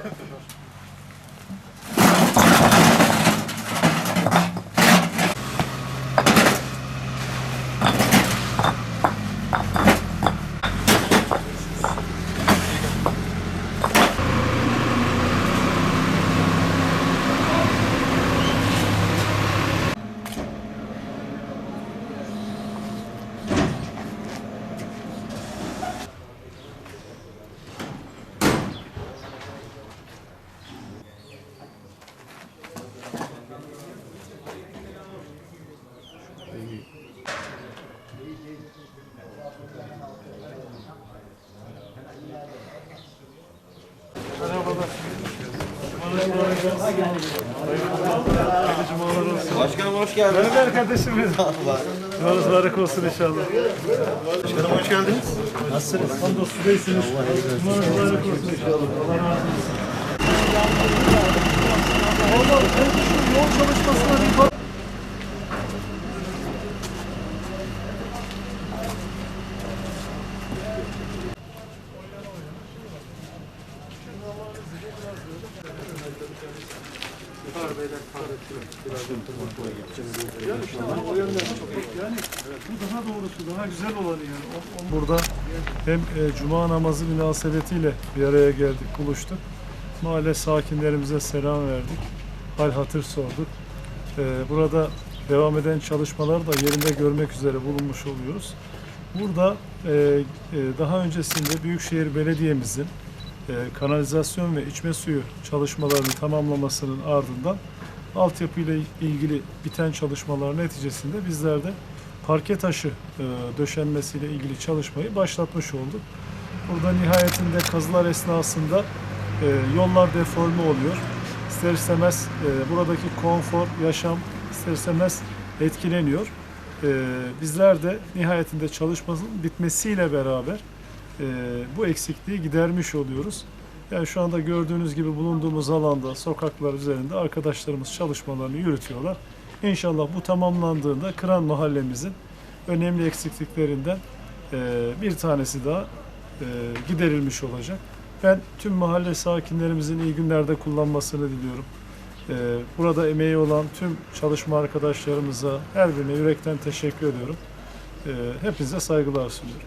Спасибо. Başkanım hoş geldiniz. Ömer kardeşim benim. Yolunuz mübarek olsun inşallah. Başkanım hoş geldiniz. Nasılsınız? Hamdolsun değilsiniz. Yolunuz mübarek olsun inşallah. Allah razı olsun. Bu daha doğrusu, daha güzel olanı yani. Burada hem e, cuma namazı münasebetiyle bir araya geldik, buluştuk. Mahalle sakinlerimize selam verdik. Hal hatır sorduk. E, burada devam eden çalışmaları da yerinde görmek üzere bulunmuş oluyoruz. Burada e, e, daha öncesinde Büyükşehir Belediye'mizin e, kanalizasyon ve içme suyu çalışmalarını tamamlamasının ardından altyapı ile ilgili biten çalışmalar neticesinde bizler de parke taşı e, döşenmesiyle ilgili çalışmayı başlatmış olduk. Burada nihayetinde kazılar esnasında e, yollar deforme oluyor. İster istemez e, buradaki konfor, yaşam ister istemez etkileniyor. E, bizler de nihayetinde çalışmanın bitmesiyle beraber e, bu eksikliği gidermiş oluyoruz. Yani şu anda gördüğünüz gibi bulunduğumuz alanda, sokaklar üzerinde arkadaşlarımız çalışmalarını yürütüyorlar. İnşallah bu tamamlandığında Kıran mahallemizin önemli eksikliklerinden e, bir tanesi daha e, giderilmiş olacak. Ben tüm mahalle sakinlerimizin iyi günlerde kullanmasını diliyorum. E, Burada emeği olan tüm çalışma arkadaşlarımıza her birine yürekten teşekkür ediyorum. E, Hepinize saygılar sunuyorum.